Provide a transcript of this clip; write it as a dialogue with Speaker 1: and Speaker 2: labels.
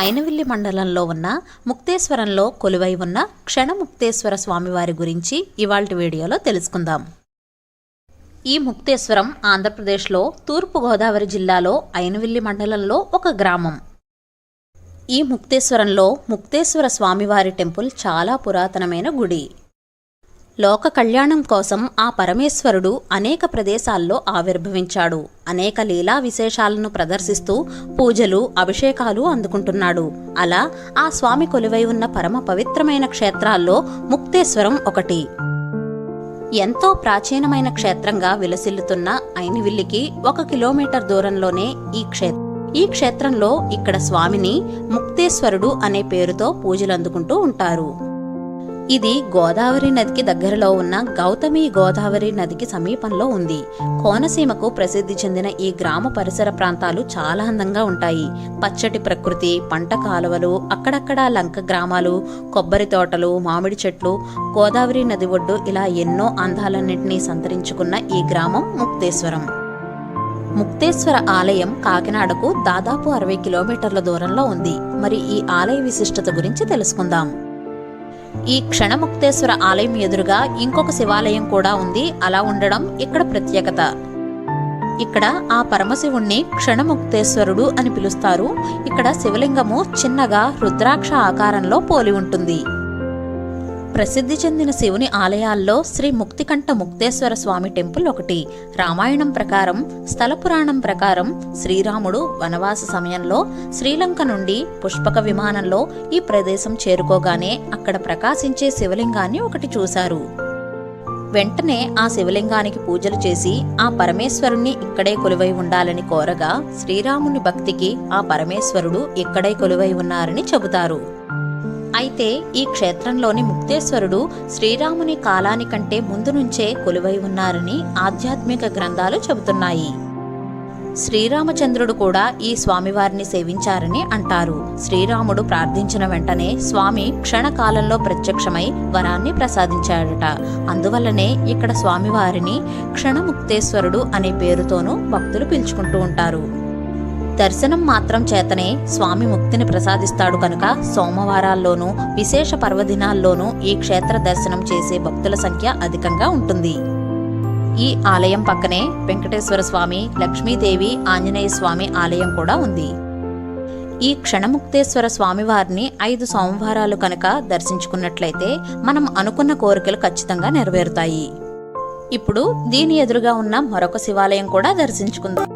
Speaker 1: అయినవిల్లి మండలంలో ఉన్న ముక్తేశ్వరంలో కొలువై ఉన్న క్షణముక్తేశ్వర స్వామివారి గురించి ఇవాల్టి వీడియోలో తెలుసుకుందాం. ఈ ముక్తేశ్వరం ఆంధ్రప్రదేశ్లో తూర్పుగోదావరి జిల్లాలో అయినవిల్లి మండలంలో ఒక గ్రామం. ఈ ముక్తేశ్వరంలో ముక్తేశ్వర స్వామివారి టెంపుల్ చాలా పురాతనమైన గుడి. లోక కళ్యాణం కోసం ఆ పరమేశ్వరుడు అనేక ప్రదేశాల్లో ఆవిర్భవించాడు. అనేక లీలా విశేషాలను ప్రదర్శిస్తూ పూజలు అభిషేకాలు అందుకుంటున్నాడు. అలా ఆ స్వామి కొలువై ఉన్న పరమ పవిత్రమైన క్షేత్రాల్లో ముక్తేశ్వరం ఒకటి. ఎంతో ప్రాచీనమైన క్షేత్రంగా విలసిల్లుతున్న ఐనివిల్లికి ఒక కిలోమీటర్ దూరంలోనే ఈ క్షేత్రం. ఈ క్షేత్రంలో ఇక్కడ స్వామిని ముక్తేశ్వరుడు అనే పేరుతో పూజలు అందుకుంటూ ఉంటారు. ఇది గోదావరి నదికి దగ్గరలో ఉన్న గౌతమి గోదావరి నదికి సమీపంలో ఉంది. కోనసీమకు ప్రసిద్ధి చెందిన ఈ గ్రామ పరిసర ప్రాంతాలు చాలా అందంగా ఉంటాయి. పచ్చటి ప్రకృతి పంట కాలువలు అక్కడక్కడ లంక గ్రామాలు కొబ్బరి తోటలు మామిడి చెట్లు గోదావరి నది ఒడ్డు ఇలా ఎన్నో అందాలన్నింటినీ సంతరించుకున్న ఈ గ్రామం ముక్తేశ్వరం. ముక్తేశ్వర ఆలయం కాకినాడకు దాదాపు అరవై కిలోమీటర్ల దూరంలో ఉంది. మరి ఈ ఆలయ విశిష్టత గురించి తెలుసుకుందాం. ఈ క్షణముక్తేశ్వర ఆలయం ఎదురుగా ఇంకొక శివాలయం కూడా ఉంది. అలా ఉండడం ఇక్కడ ప్రత్యేకత. ఇక్కడ ఆ పరమశివుణ్ణి క్షణముక్తేశ్వరుడు అని పిలుస్తారు. ఇక్కడ శివలింగము చిన్నగా రుద్రాక్ష ఆకారంలో పోలి ఉంటుంది. ప్రసిద్ధి చెందిన శివుని ఆలయాల్లో శ్రీ ముక్తికంఠ ముక్తేశ్వర స్వామి టెంపుల్ ఒకటి. రామాయణం ప్రకారం స్థల పురాణం ప్రకారం శ్రీరాముడు వనవాస సమయంలో శ్రీలంక నుండి పుష్పక విమానంలో ఈ ప్రదేశం చేరుకోగానే అక్కడ ప్రకాశించే శివలింగాన్ని ఒకటి చూశారు. వెంటనే ఆ శివలింగానికి పూజలు చేసి ఆ పరమేశ్వరుణ్ణి ఇక్కడే కొలువై ఉండాలని కోరగా శ్రీరాముని భక్తికి ఆ పరమేశ్వరుడు ఇక్కడే కొలువై ఉన్నారని చెబుతారు. అయితే ఈ క్షేత్రంలోని ముక్తేశ్వరుడు శ్రీరాముని కాలానికంటే ముందు నుంచే కొలువై ఉన్నారని ఆధ్యాత్మిక గ్రంథాలు చెబుతున్నాయి. శ్రీరామచంద్రుడు కూడా ఈ స్వామివారిని సేవించారని అంటారు. శ్రీరాముడు ప్రార్థించిన వెంటనే స్వామి క్షణకాలంలో ప్రత్యక్షమై వరాన్ని ప్రసాదించాడట. అందువల్లనే ఇక్కడ స్వామివారిని క్షణముక్తేశ్వరుడు అనే పేరుతోనూ భక్తులు పిలుచుకుంటూ ఉంటారు. దర్శనం మాత్రం చేతనే స్వామి ముక్తిని ప్రసాదిస్తాడు కనుక సోమవారాల్లోనూ విశేష పర్వదినాల్లోనూ ఈ క్షేత్ర దర్శనం చేసే భక్తుల సంఖ్య అధికంగా ఉంటుంది. ఈ ఆలయం పక్కనే వెంకటేశ్వర స్వామి లక్ష్మీదేవి ఆంజనేయ స్వామి ఆలయం కూడా ఉంది. ఈ క్షణముక్తేశ్వర స్వామివారిని ఐదు సోమవారాలు కనుక దర్శించుకున్నట్లయితే మనం అనుకున్న కోరికలు ఖచ్చితంగా నెరవేరుతాయి. ఇప్పుడు దీని ఎదురుగా ఉన్న మరొక శివాలయం కూడా దర్శించుకుందాం.